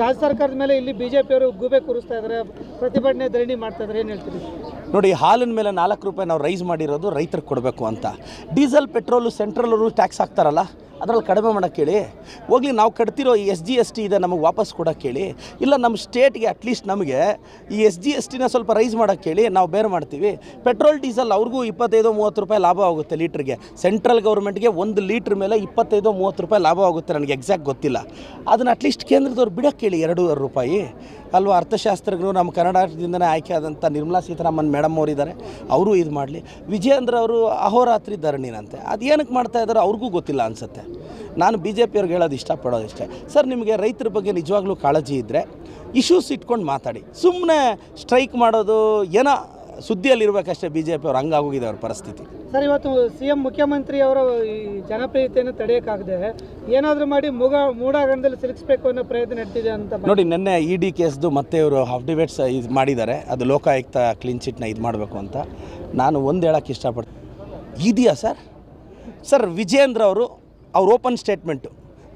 ರಾಜ್ಯ ಸರ್ಕಾರದ ಮೇಲೆ ಇಲ್ಲಿ ಬಿಜೆಪಿಯವರು ಗೂಬೆ ಕೂರಿಸ್ತಾ ಇದ್ದಾರೆ. ಪ್ರತಿಭಟನೆ ಧರಣಿ ಮಾಡ್ತಾ ಇದ್ದಾರೆ. ಏನು ಹೇಳ್ತೀರಿ? ನೋಡಿ ಹಾಲಿನ ಮೇಲೆ ನಾಲ್ಕು ರೂಪಾಯಿ ನಾವು ರೈಸ್ ಮಾಡಿರೋದು ರೈತರಿಗೆ ಕೊಡಬೇಕು ಅಂತ. ಡೀಸೆಲ್, ಪೆಟ್ರೋಲು, ಸೆಂಟ್ರಲ್ ಟ್ಯಾಕ್ಸ್ ಹಾಕ್ತಾರಲ್ಲ, ಅದರಲ್ಲಿ ಕಡಿಮೆ ಮಾಡೋಕ್ಕೆ ಹೇಳಿ. ಹೋಗ್ಲಿ, ನಾವು ಕಟ್ತಿರೋ ಈ ಎಸ್ ಜಿ ಎಸ್ ಟಿ ಇದೆ ನಮಗೆ ವಾಪಸ್ ಕೊಡೋಕ್ಕೆ ಹೇಳಿ. ಇಲ್ಲ, ನಮ್ಮ ಸ್ಟೇಟ್ಗೆ ಅಟ್ಲೀಸ್ಟ್ ನಮಗೆ ಈ ಎಸ್ ಜಿ ಎಸ್ ಟಿನ ಸ್ವಲ್ಪ ರೈಸ್ ಮಾಡೋಕ್ಕೆ ಹೇಳಿ, ನಾವು ಬೇರೆ ಮಾಡ್ತೀವಿ. ಪೆಟ್ರೋಲ್, ಡೀಸೆಲ್ ಅವ್ರಿಗೂ ಇಪ್ಪತ್ತೈದು, ಮೂವತ್ತು ರೂಪಾಯಿ ಲಾಭ ಆಗುತ್ತೆ ಲೀಟ್ರಿಗೆ. ಸೆಂಟ್ರಲ್ ಗೌರ್ಮೆಂಟ್ಗೆ ಒಂದು ಲೀಟ್ರ್ ಮೇಲೆ ಇಪ್ಪತ್ತೈದು, ಮೂವತ್ತು ರೂಪಾಯಿ ಲಾಭ ಆಗುತ್ತೆ, ನನಗೆ ಎಕ್ಸಾಕ್ಟ್ ಗೊತ್ತಿಲ್ಲ. ಅದನ್ನು ಅಟ್ಲೀಸ್ಟ್ ಕೇಂದ್ರದವ್ರು ಬಿಡೋಕ್ಕೆ ಹೇಳಿ, ಎರಡೂವರೆ ರೂಪಾಯಿ. ಅಲ್ವಾ? ಅರ್ಥಶಾಸ್ತ್ರಜ್ಞರು ನಮ್ಮ ಕರ್ನಾಟಕದಿಂದನೇ ಆಯ್ಕೆ ಆದಂಥ ನಿರ್ಮಲಾ ಸೀತಾರಾಮನ್ ಮೇಡಮ್ ಅವರಿದ್ದಾರೆ. ಅವರು ಇದು ಮಾಡಲಿ. ವಿಜಯೇಂದ್ರ ಅವರು ಅಹೋರಾತ್ರಿ ಧರಣಿನಂತೆ. ಅದು ಏನಕ್ಕೆ ಮಾಡ್ತಾ ಇದ್ದಾರೋ ಅವ್ರಿಗೂ ಗೊತ್ತಿಲ್ಲ ಅನಿಸುತ್ತೆ. ನಾನು ಬಿ ಜೆ ಪಿಯವ್ರಿಗೆ ಹೇಳೋದು ಇಷ್ಟಪಡೋದು ಇಷ್ಟೇ ಸರ್, ನಿಮಗೆ ರೈತರ ಬಗ್ಗೆ ನಿಜವಾಗ್ಲೂ ಕಾಳಜಿ ಇದ್ದರೆ ಇಶ್ಯೂಸ್ ಇಟ್ಕೊಂಡು ಮಾತಾಡಿ. ಸುಮ್ಮನೆ ಸ್ಟ್ರೈಕ್ ಮಾಡೋದು ಏನೋ ಸುದ್ದಿಯಲ್ಲಿರ್ಬೇಕಷ್ಟೇ ಬಿ ಜೆ ಪಿಯವ್ರು ಹಂಗಾಗೋಗಿದೆ ಅವ್ರ ಪರಿಸ್ಥಿತಿ. ಸರ್ ಇವತ್ತು ಸಿ ಎಂ ಮುಖ್ಯಮಂತ್ರಿ ಅವರ ಈ ಜನಪ್ರಿಯತೆಯನ್ನು ತಡೆಯೋಕ್ಕಾಗದೆ ಏನಾದರೂ ಮಾಡಿ ಮುಗ ಮೂಡಾಗಣದಲ್ಲಿ ಸಿಲುಕಿಸ್ಬೇಕು ಅನ್ನೋ ಪ್ರಯತ್ನ ನಡೆದಿದೆ ಅಂತ ನೋಡಿ ನಿನ್ನೆ ಇ ಡಿ ಕೇಸ್ದು ಮತ್ತೆ ಇವರು ಹಾಫ್ ಡಿಬೇಟ್ಸ್ ಇದು ಮಾಡಿದ್ದಾರೆ. ಅದು ಲೋಕಾಯುಕ್ತ ಕ್ಲೀನ್ ಚಿಟ್ನ ಇದು ಮಾಡಬೇಕು ಅಂತ. ನಾನು ಒಂದು ಹೇಳೋಕ್ಕೆ ಇಷ್ಟಪಡ್ತೀನಿ ಇದೆಯಾ ಸರ್? ಸರ್ ವಿಜೇಂದ್ರ ಅವರು ಅವ್ರ ಓಪನ್ ಸ್ಟೇಟ್ಮೆಂಟು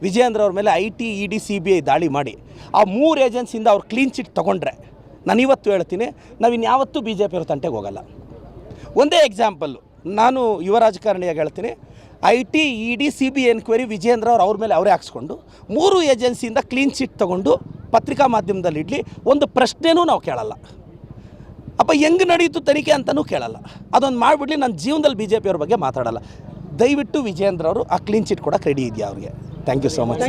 ವಿಜೇಂದ್ರ ಅವ್ರ ಮೇಲೆ I T E D C B I ದಾಳಿ ಮಾಡಿ. ಆ ಮೂರು ಏಜೆನ್ಸಿಯಿಂದ ಅವ್ರು ಕ್ಲೀನ್ ಚಿಟ್ ತೊಗೊಂಡ್ರೆ ನಾನು ಇವತ್ತು ಹೇಳ್ತೀನಿ, ನಾವು ಇನ್ಯಾವತ್ತೂ ಬಿ ಜೆ ಪಿಯವ್ರ ತಂಟೆಗೆ ಹೋಗಲ್ಲ. ಒಂದೇ ಎಕ್ಸಾಂಪಲ್ಲು ನಾನು ಯುವ ರಾಜಕಾರಣಿಯಾಗಿ ಹೇಳ್ತೀನಿ I T E D C B enquiry Vijendra ಅವ್ರು ಅವ್ರ ಮೇಲೆ ಅವರೇ ಹಾಕ್ಸ್ಕೊಂಡು, ಮೂರು ಏಜೆನ್ಸಿಯಿಂದ ಕ್ಲೀನ್ ಚಿಟ್ ತೊಗೊಂಡು ಪತ್ರಿಕಾ ಮಾಧ್ಯಮದಲ್ಲಿ ಇಡಲಿ, ಒಂದು ಪ್ರಶ್ನೆನೂ ನಾವು ಕೇಳಲ್ಲ. ಅಪ್ಪ, ಹೆಂಗೆ ನಡೀತು ತನಿಖೆ ಅಂತಲೂ ಕೇಳಲ್ಲ. ಅದೊಂದು ಮಾಡಿಬಿಡ್ಲಿ ನನ್ನ ಜೀವನದಲ್ಲಿ ಬಿ ಜೆ ಪಿಯವ್ರ ಬಗ್ಗೆ ಮಾತಾಡಲ್ಲ. ದಯವಿಟ್ಟು ವಿಜೇಂದ್ರ ಅವರು ಆ ಕ್ಲೀನ್ ಚಿಟ್ ಕೂಡ ರೆಡಿ ಇದೆಯಾ ಅವ್ರಿಗೆ? Thank you so much